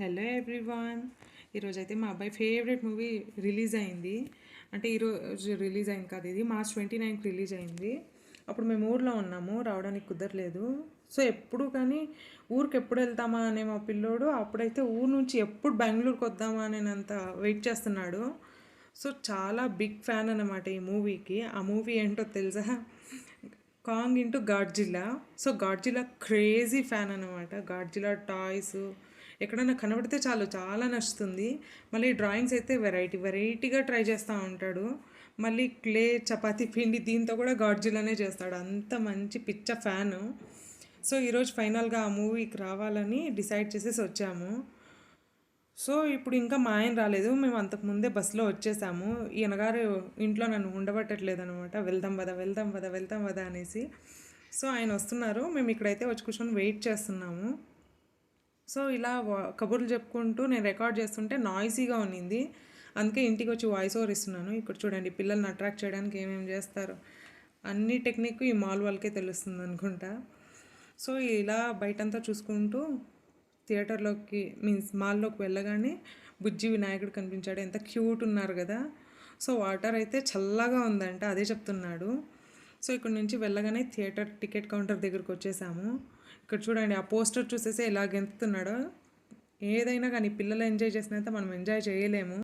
Hello everyone. ఈరోజైతే మా అబ్బాయి ఫేవరెట్ మూవీ రిలీజ్ అయింది. అంటే ఈరోజు రిలీజ్ అయింది కాదు ఇది మార్చ్ ట్వంటీ నైన్కి రిలీజ్ అయింది. అప్పుడు మేము ఊర్లో ఉన్నాము రావడానికి కుదరలేదు. సో ఎప్పుడు కానీ ఊరికి ఎప్పుడు వెళ్తామా అనే మా పిల్లోడు అప్పుడైతే ఊరు నుంచి ఎప్పుడు బెంగళూరుకి వద్దామా అనేంత వెయిట్ చేస్తున్నాడు. సో చాలా బిగ్ ఫ్యాన్ అనమాట ఈ మూవీకి. ఆ మూవీ ఏంటో తెలుసా? Kong into Godzilla. So Godzilla crazy fan అనమాట గాడ్జిల్లా టాయ్స్. ఎక్కడైనా కనబడితే చాలు చాలా నచ్చుతుంది. మళ్ళీ డ్రాయింగ్స్ అయితే వెరైటీ వెరైటీగా ట్రై చేస్తూ ఉంటాడు. మళ్ళీ క్లే చపాతీ పిండి దీంతో కూడా గాడ్జిల్లానే చేస్తాడు. అంత మంచి పిచ్చ ఫ్యాను. సో ఈరోజు ఫైనల్గా ఆ మూవీకి రావాలని డిసైడ్ చేసేసి వచ్చాము. సో ఇప్పుడు ఇంకా మా ఆయన రాలేదు. మేము అంతకు ముందే బస్సులో వచ్చేసాము. ఈయనగారు ఇంట్లో నన్ను ఉండబట్టట్లేదు అనమాట వెళ్దాం వదా వెళ్దాం వదా వెళ్దాం వదా అనేసి. సో ఆయన వస్తున్నారు. మేము ఇక్కడైతే వచ్చి కూర్చొని వెయిట్ చేస్తున్నాము. సో ఇలా కబుర్లు చెప్పుకుంటూ నేను రికార్డ్ చేస్తుంటే నాయిసీగా ఉన్నింది. అందుకే ఇంటికి వచ్చి వాయిస్ ఓవర్ ఇస్తున్నాను. ఇక్కడ చూడండి పిల్లల్ని అట్రాక్ట్ చేయడానికి ఏమేమి చేస్తారు? అన్ని టెక్నిక్ ఈ మాల్ వాళ్ళకే తెలుస్తుంది అనుకుంటా. సో ఇలా బయటంతా చూసుకుంటూ థియేటర్లోకి మీన్స్ మాల్లోకి వెళ్ళగానే బుజ్జి వినాయకుడు కనిపించాడు. ఎంత క్యూట్ ఉన్నారు కదా. సో వాటర్ అయితే చల్లగా ఉందంట అదే చెప్తున్నాడు. సో ఇక్కడ నుంచి వెళ్ళగానే థియేటర్ టికెట్ కౌంటర్ దగ్గరికి వచ్చేసాము. ఇక్కడ చూడండి ఆ పోస్టర్ చూసేసి ఎలా గెంతుతున్నాడో. ఏదైనా కానీ పిల్లలు ఎంజాయ్ చేసినంత మనం ఎంజాయ్ చేయలేము.